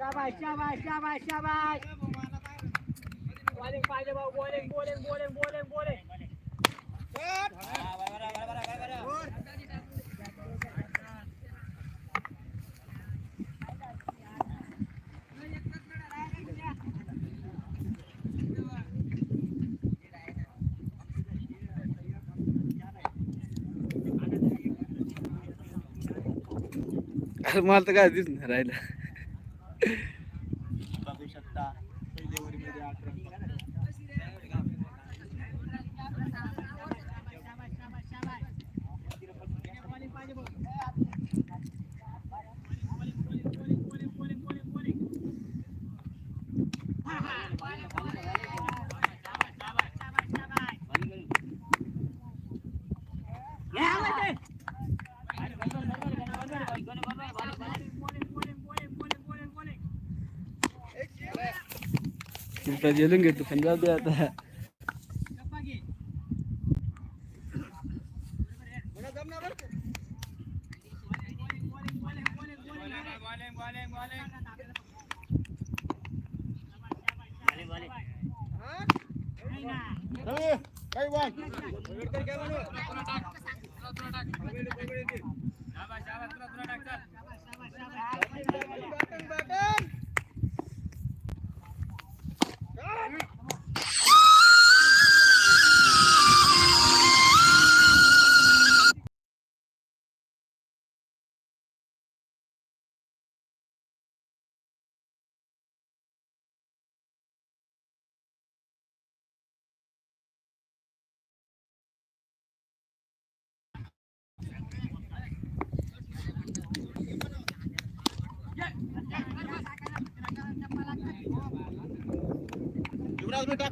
शाबाश शाबाश शाबाश शाबाश बॉलिंग पाहिजे भाऊ bowling bowling bowling bowling bowling मला तर काय दिसणार राहिलं बघू शकता पहिल्या ओव्हरमध्ये अकरा तुला जेलून घेतो पण जाऊ दे आता काही યુવરાજ બેટા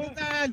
Bukan.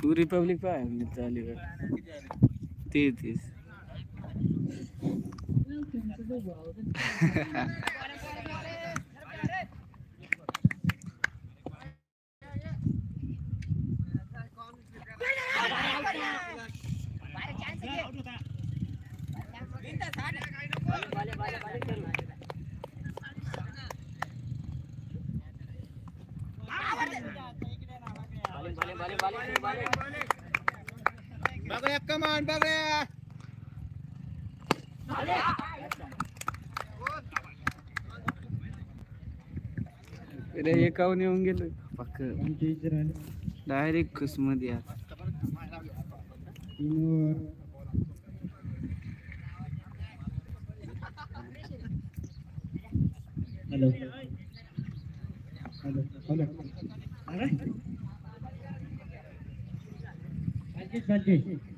पुरी पब्लिक पाय चालू तीस तीस Bagre, come येऊन गेलं. पक्क. Direct खुसमध्ये hello hello hello Rajesh Rajesh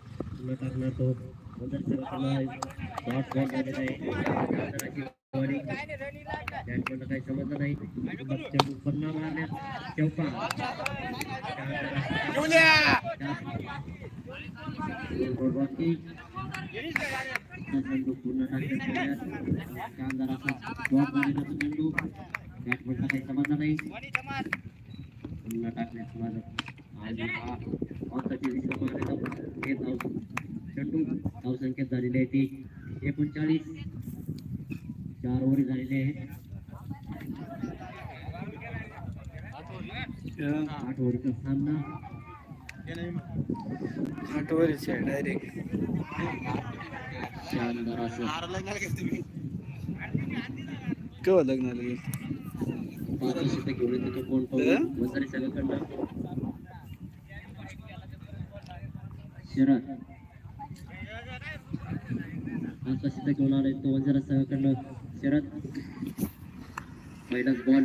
पुन्हा टाकणार तो बदल करताना डॉट बॉल झालेला आहे जराशी बॉडी बॅटमॅनला काही समजलं नाही पुन्हा चेंडू पुन्हा मारल्या चौका बाकी चेंडू पूर्ण टाकण्यात शानदार असा डॉट झालेला तो चेंडू चेंडू धावसंख्येत झालेली आहे ती एकोणचाळीस चार ओव्हरी झालेले आहे आठ ओव्हरीचा सामना आठवरीच आहे डायरेक्ट शानदार असं केव्हा लग्नाला गेलं पाच वर्ष ते घेऊन येतो तो कोण पाहू वंजारी संघाकडनं शरद. पाच वर्ष ते घेऊन आलाय तो वंजारा संघाकडनं शरद. पहिलाच बॉल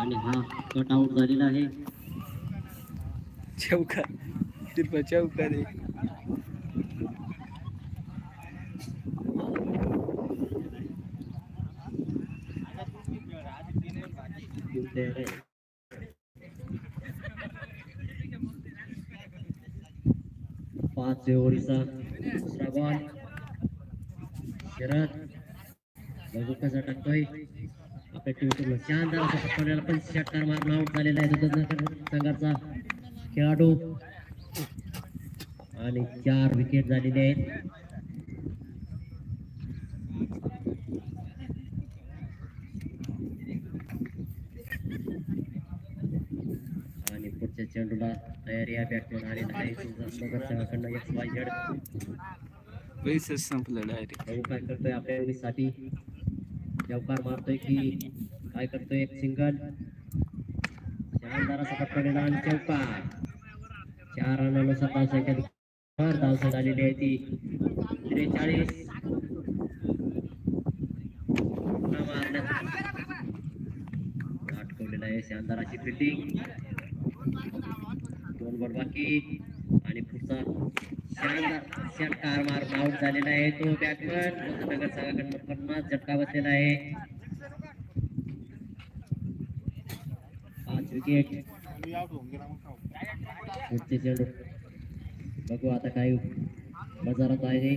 आणि हा कट आउट झालेला आहे. चौका. चौका रे टीम तयार आहे पाच दुसरा बॉल शरद. बघू कसा टाकतोय? आपल्या टीमकडून शानदार असा पकडलेला पण षटकार मारून आउट झालेला आहे. दुधानगर संघाचा खेळाडू. आणि चार विकेट झालेले आहेत आणि पुढच्या चेंडूला तयारी आहे. बॅटमॅन नगर संघाकडनं एक्स वाय झेड संपलं डायरेक्ट काय करतोय? आपल्या साठी चौकार मारतोय की काय करतोय? एक सिंगल शानदार असा आणि चौकार. चार रनानुसार धावसंख्या भर धावसंख्या आलेली आहे ती. त्रेचाळीस. मारण्यात अटकवलेला आहे. शानदार अशी फिल्डिंग दोन बाकी. आणि पुढचा शानदार षटकार मारून आउट झालेला आहे तो बॅटमन नगर संघाकडनं पन्नास झटका बसलेला आहे. पाच विकेट पुढचे चेंडू बघू आता काय बाजारात आहे.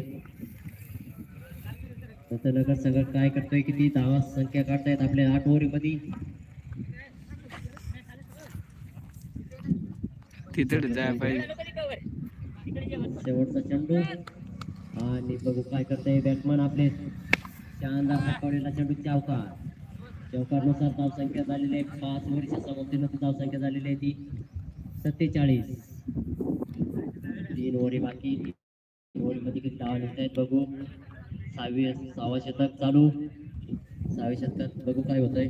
नगर संघ काय करतोय? किती धावा संख्या काढतायत आपल्या आठ ओव्हरीमध्ये तिथं जाय पाहिजे. शेवटचा चेंडू. आणि बघू काय करते बॅटमन आपले. शानदार पकडलेला चेंडू चौकार. चौकारनुसार धावसंख्या झालेली आहे. पाच ओव्हरच्या समाप्तीनंतर धावसंख्या झालेली आहे ती. सत्तेचाळीस. तीन ओव्हरी बाकी. तीन ओव्हरीमध्ये किती धावा निघत आहेत बघू. सहावी सहावा शतक चालू. सहाव्या शतकात बघू काय होतंय.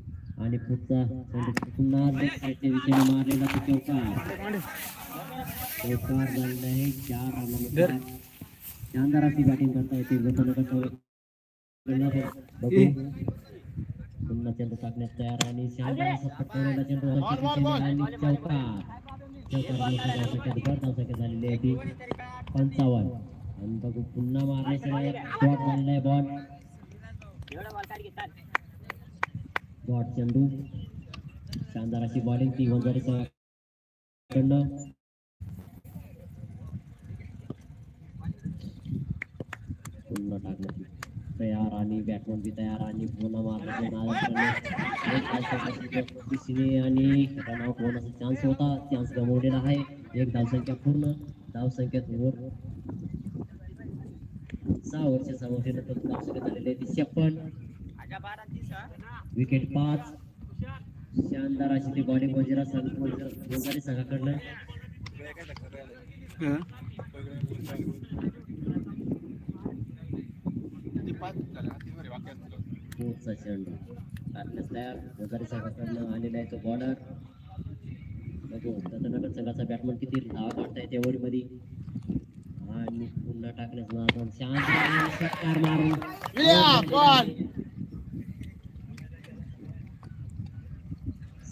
आणि पुढचा पुन्हा दिशेने मारलेला तो चौकार. चौकार झालेला आहे. चार रनानुसार शानदार अशी बॅटिंग करता येते. पुन्हा चेंडू टाकण्यास तयार आणि शानदार असा पटकवलेला चेंडू वरच्या दिशेने आणि चौकार. चौकार धावसंख्या धावसंख्या झालेली आहे ती. पंचावन्न. आणि बघू पुन्हा मारण्यासाठी. डॉट झालेला आहे. बॉल डॉट चेंडू शानदार अशी बॉलिंग ती वंजारीचा कडनं पुन्हा टाकण्याची तयार आणि बॅटमन बी तयार आणि पुन्हा मारण्याची आणि रनआउट होण्याचा चान्स होता चान्स गमावलेला आहे एक धावसंख्या पूर्ण धावसंख्येत वर सहा वर्ष समोरनंतर धावसंख्या झालेली आहे ती छप्पन विकेट पाच. शानदार अशी ती बॉलिंग वजिरा संघ वंजारी संघाकडनं हा? चेंडू तयार. आलेला आहे तो बॉलर बघू दत्तनगर संघाचा बॅटमन किती धावा काढताय त्या ओव्हरमध्ये आणि पुन्हा टाकण्यास मारून. शांत षटकार मारून विलियम, बॉल.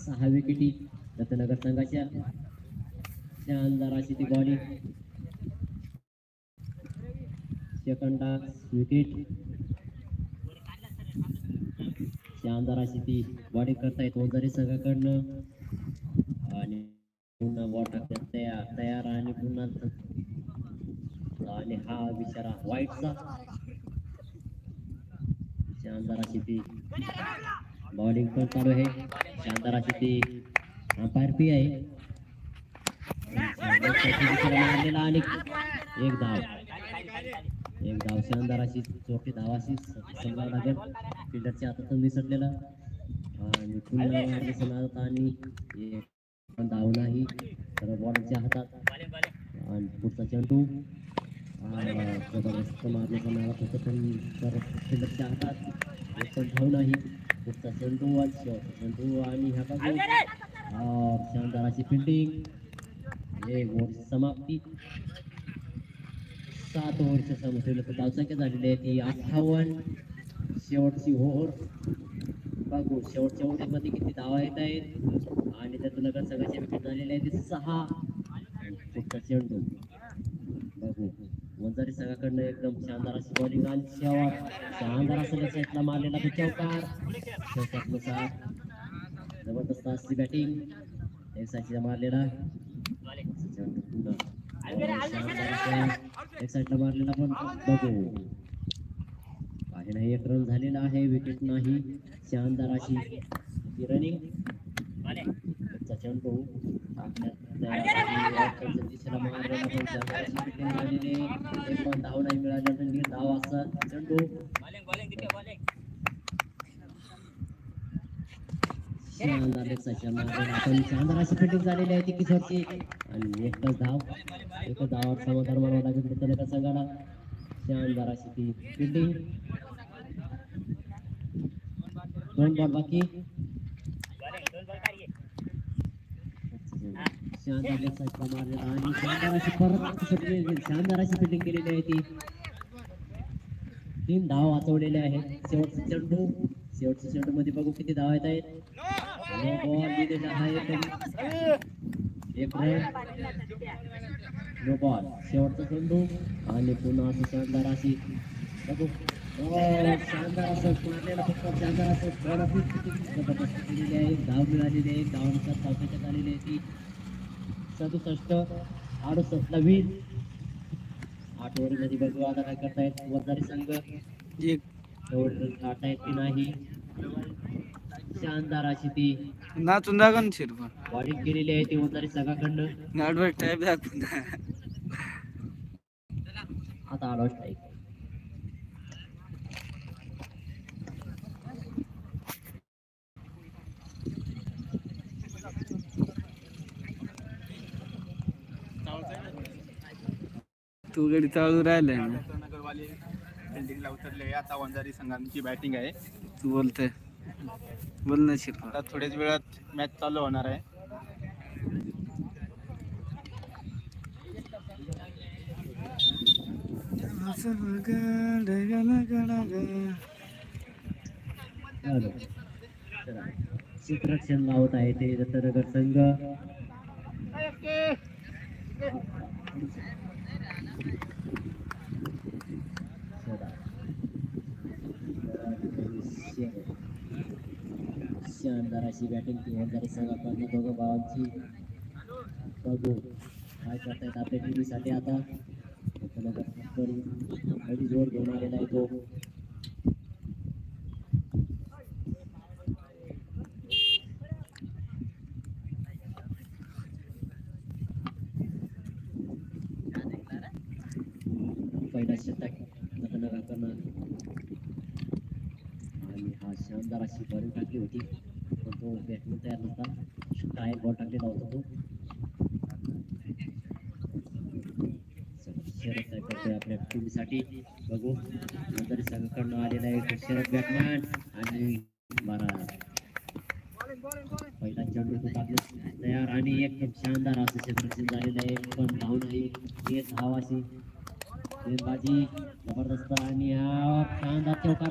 सहा विकेटी दत्तनगर संघाच्या शानदार अशी ती बॉलिंग सेकंड विकेट शानदार अशी ती बॉलिंग करतायत ओंजारी संघाकडनं. आणि पुन्हा बॉल टाकण्यात तयार तयार आणि पुन्हा आणि हा बिचारा वाईटचा शानदार अशी ती बॉलिंग पण चालू आहे. शानदार अशी ती अंपायर पी आहे. मारलेला आणि एक धाव. एक धाव. शानदार अशी चोटी धाव अशी समजावं लागेल फिल्डरच्या हातातून निसटलेला. आणि पुन्हा आणि पण धाव नाही. तर बॉलच्या हातात. आणि पुढचा चेंडू. जबरदस्त मारण्याचा नावा होतं पण तर फिल्डरच्या हातात. एक पण धाव नाही. पुढचा चेंडू आणि शेवटचा चेंडू आणि ह्या बाजू शानदार अशी फिल्डिंग एक ओव्हर समाप्ती. सात ओव्हरच्या समस्येला तर धावसंख्या झालेली आहे ती अठ्ठावन्न. शेवटची ओव्हर बघू शेवटच्या ओव्हरमध्ये किती धावा येत आहेत. आणि त्यातून नगर संघाचे विकेट झालेले आहेत ते सहा. आणि पुढचा चेंडू वंजारी संघाकडनं एकदम शानदार अशी बॉलिंग आणि शेवट शानदार असं लक्षातला मारलेला तो चौकार. चौकातनुसार जबरदस्त अशी बॅटिंग एक साईडला मारलेला. चेंडू पुन्हा शानदार असा एक साईडला मारलेला पण. बघू. काही नाही एक रन झालेला आहे. विकेट नाही. शानदार अशी रनिंग चा दिशेला शानदार अशी एक पण धाव नाही धाव असा चेंडू आपण अशी फिटिंग झालेली आहे ती किशोरची आणि एकच धाव एकच धावावर समाधान मानावं लागेल त्याला का संघाला शानदार अशी ती फिटिंग दोन बॉल बाकी. शानदार लेगसाच्या मारलेला आणि शानदार अशी परत शानदार अशी फिटिंग केलेली आहे ती. तीन धाव वाचवलेले आहेत. शेवटचे चेंडू शेवटच्या चेंडू मध्ये बघू किती धाव येत आहेत. नो एक नो बॉल शेवटचा चेंडू आणि पुन्हा असं शानदार अशी बघू. Oh, शानदार असं मारलेला फक्त शानदार असं केलेली आहे. धाव मिळालेली आहे. धावानुसार धावण्याच्यात आलेली आहे ती. सदुसष्ट अडुसष्ट वीस आठ ओव्हरमध्ये बघू आता काय करतायत वजारी संघ. एक एवढं काढता येत की नाही. शानदार अशी ती. नाचून दाखव ना शिरपा बॉलिंग केलेली आहे ती वजारी संघाकडनं. नाटवर्क टाईप दाखवून आता आलो स्ट्राईक तू गडी चालू राहिलाय ना. नगरवाले फिल्डिंगला उतरले. आता वंजारी संघांची बॅटिंग आहे. तू बोलतोय. बोल ना शिरपा. आता थोड्याच वेळात मॅच चालू होणार आहे. चित्रक्षण लावत आहे ते दत्तनगर संघ चला. शानदार अशी बॅटिंग वंजारी संघाकडनं दोघं भावांची बघू. काय करतायत आपल्या टीमसाठी आता? पहिली जोर घेऊन आलेला आहे तो. पहिला शतक. आणि हा शानदार अशी बॉलिंग टाकली होती. तो बॅटमन तयार नव्हता काय बॉल टाकलेला होता तो शरद काय करतोय आपल्या टीमसाठी बघू. नंतर संघाकडनं आलेला आहे शरद बॅटमॅन आणि बारा पहिला चेंडू तो तयार आणि एकदम शानदार असं क्षेत्ररक्षण झालेलं आहे पण धाव नाही एक धाव अशी बाजी ज़बरदस्त आणि हा शानदार चौकार